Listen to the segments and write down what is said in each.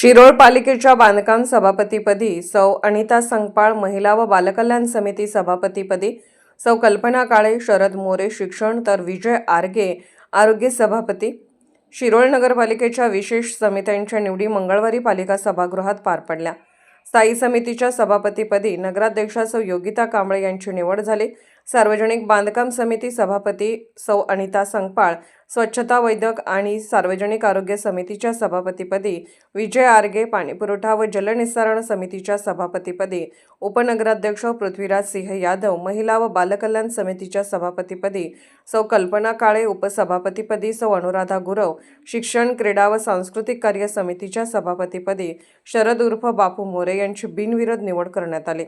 शिरोळ पालिकेच्या बांधकाम सभापतीपदी सौ अनिता संगपाळ महिला व बालकल्याण समिती सभापतीपदी सौ कल्पना काळे शरद मोरे शिक्षण तर विजय आरगे आरोग्य सभापती. शिरोळ नगरपालिकेच्या विशेष समित्यांच्या निवडी मंगळवारी पालिका सभागृहात पार पडल्या. स्थायी समितीच्या सभापतीपदी नगराध्यक्षा सौ योगिता कांबळे यांची निवड झाली. सार्वजनिक बांधकाम समिती सभापती सौ अनिता संगपाळ स्वच्छता वैद्यक आणि सार्वजनिक आरोग्य समितीच्या सभापतीपदी विजय आर्गे पाणीपुरवठा व जलनिस्सारण समितीच्या सभापतीपदी उपनगराध्यक्ष पृथ्वीराज सिंह यादव महिला व बालकल्याण समितीच्या सभापतीपदी सौ कल्पना काळे उपसभापतीपदी सौ अनुराधा गुरव शिक्षण क्रीडा व सांस्कृतिक कार्य समितीच्या सभापतीपदी शरद उर्फ बापू मोरे यांची बिनविरोध निवड करण्यात आली.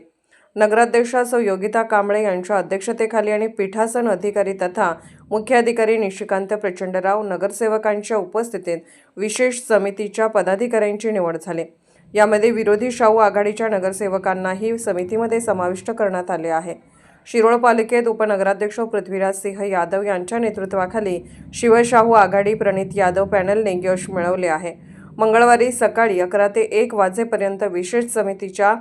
नगराध्यक्षा सौ योगिता कांबळे यांच्या अध्यक्षतेखाली आणि पीठासन अधिकारी तथा मुख्य अधिकारी निशिकांत प्रचंडराव नगरसेवकांच्या उपस्थितीत विशेष समितीच्या पदाधिकाऱ्यांची निवड झाली. यामध्ये विरोधी शाहू आघाडीच्या नगरसेवकांनाही समितीमध्ये समाविष्ट करण्यात आले आहे. शिरोळ पालिकेत उपनगराध्यक्ष पृथ्वीराज सिंह यादव यांच्या नेतृत्वाखाली शिवशाहू आघाडी प्रणित यादव पॅनलने यश मिळवले आहे. मंगळवारी सकाळी अकरा ते एक वाजेपर्यंत विशेष समितीच्या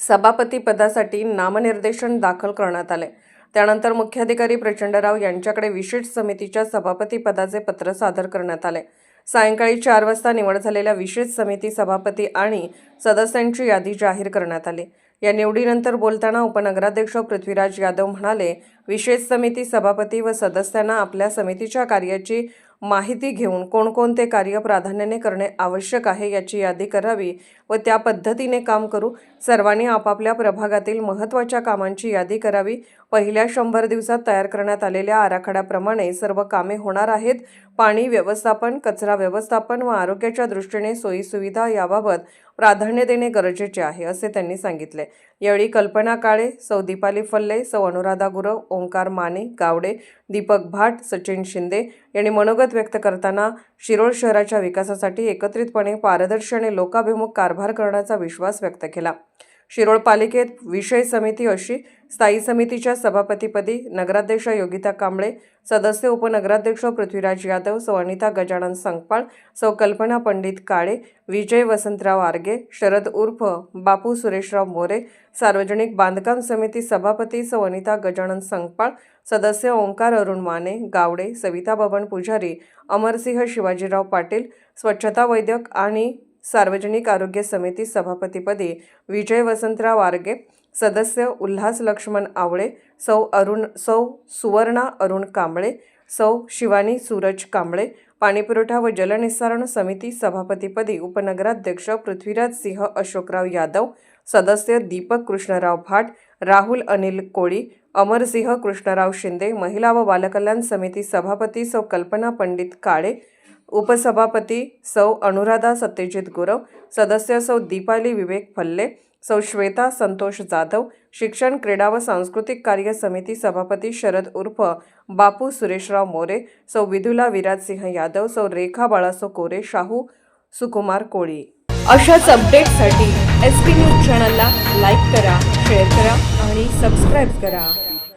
सभापती पदासाठी नामनिर्देशन दाखल करण्यात आले. त्यानंतर मुख्याधिकारी प्रचंडराव यांच्याकडे विशेष समितीच्या सभापती पदाचे पत्र सादर करण्यात आले. सायंकाळी चार वाजता निवड झालेल्या विशेष समिती सभापती आणि सदस्यांची यादी जाहीर करण्यात आली. या निवडीनंतर बोलताना उपनगराध्यक्ष पृथ्वीराज यादव म्हणाले विशेष समिती सभापती व सदस्यांना आपल्या समितीच्या कार्याची माहिती घेऊन कोणकोणते कार्य प्राधान्याने करणे आवश्यक आहे याची यादी करावी व त्या पद्धतीने काम करू. सर्वांनी आपापल्या प्रभागातील महत्त्वाच्या कामांची यादी करावी. पहिल्या शंभर दिवसात तयार करण्यात आलेल्या आराखड्याप्रमाणे सर्व कामे होणार आहेत. पाणी व्यवस्थापन कचरा व्यवस्थापन व आरोग्याच्या दृष्टीने सोयीसुविधा याबाबत प्राधान्य देणे गरजेचे आहे असे त्यांनी सांगितले. यावेळी कल्पना काळे सौ दीपाली फल्ले सौ अनुराधा गुरव ओंकार माने गावडे दीपक भाट सचिन शिंदे यांनी मनोगत व्यक्त करताना शिरोळ शहराच्या विकासासाठी एकत्रितपणे पारदर्शी आणि लोकाभिमुख कारभार करण्याचा विश्वास व्यक्त केला. शिरोळ पालिकेत विषय समिती अशी स्थायी समितीच्या सभापतीपदी नगराध्यक्ष योगिता कांबळे सदस्य उपनगराध्यक्ष पृथ्वीराज यादव सौ अनिता गजानन संगपाळ सौ कल्पना पंडित काळे विजय वसंतराव आर्गे शरद उर्फ बापू सुरेशराव मोरे सार्वजनिक बांधकाम समिती सभापती सौ अनिता गजानन संगपाळ सदस्य ओंकार अरुण माने गावडे सविता बबन पुजारी अमरसिंह शिवाजीराव पाटील स्वच्छता वैद्यक आणि सार्वजनिक आरोग्य समिती सभापतीपदी विजय वसंतराव आर्गे सदस्य उल्हास लक्ष्मण आवळे सौ अरुण सौ सुवर्णा अरुण कांबळे सौ शिवानी सूरज कांबळे पाणीपुरवठा व जलनिस्सारण समिती सभापतीपदी उपनगराध्यक्ष पृथ्वीराज सिंह अशोकराव यादव सदस्य दीपक कृष्णराव भाट राहुल अनिल कोळी अमरसिंह कृष्णराव शिंदे महिला व बालकल्याण समिती सभापती सौ कल्पना पंडित काळे उपसभापती सौ अनुराधा सत्यजित गुरव सदस्य सौ दीपाली विवेक फल्ले सौ श्वेता संतोष जाधव शिक्षण क्रीडा व सांस्कृतिक कार्य समिती सभापती शरद उर्फ बापू सुरेशराव मोरे सौ विधुला विराजसिंह यादव सौ रेखा बाळासो कोरे शाहू सुकुमार कोळी. अशाच अपडेटसाठी एस पी न्यूज चॅनलला लाईक करा शेअर करा आणि सबस्क्राईब करा.